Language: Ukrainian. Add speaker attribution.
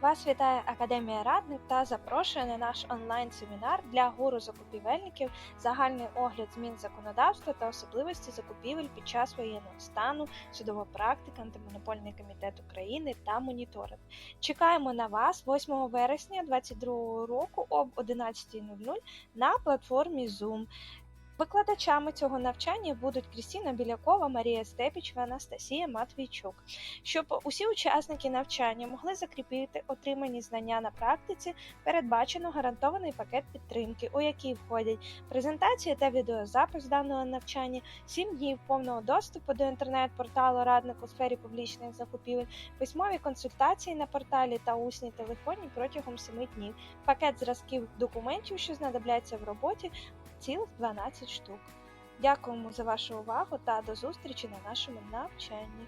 Speaker 1: Вас вітає Академія Радник та запрошує на наш онлайн-семінар для гуру закупівельників загальний огляд змін законодавства та особливості закупівель під час воєнного стану, судова практика, антимонопольний комітет України та моніторинг. Чекаємо на вас 8 вересня 2022 року об 11.00 на платформі Zoom. Викладачами цього навчання будуть Крістіна Білякова, Марія Степічева, Анастасія Матвійчук. Щоб усі учасники навчання могли закріпити отримані знання на практиці, передбачено гарантований пакет підтримки, у який входять презентація та відеозапис даного навчання, 7 днів повного доступу до інтернет-порталу радник у сфері публічних закупівель, письмові консультації на порталі та усні телефонні протягом 7 днів, пакет зразків документів, що знадобляться в роботі, цілих 12 штук. Дякуємо за вашу увагу та до зустрічі на нашому навчанні.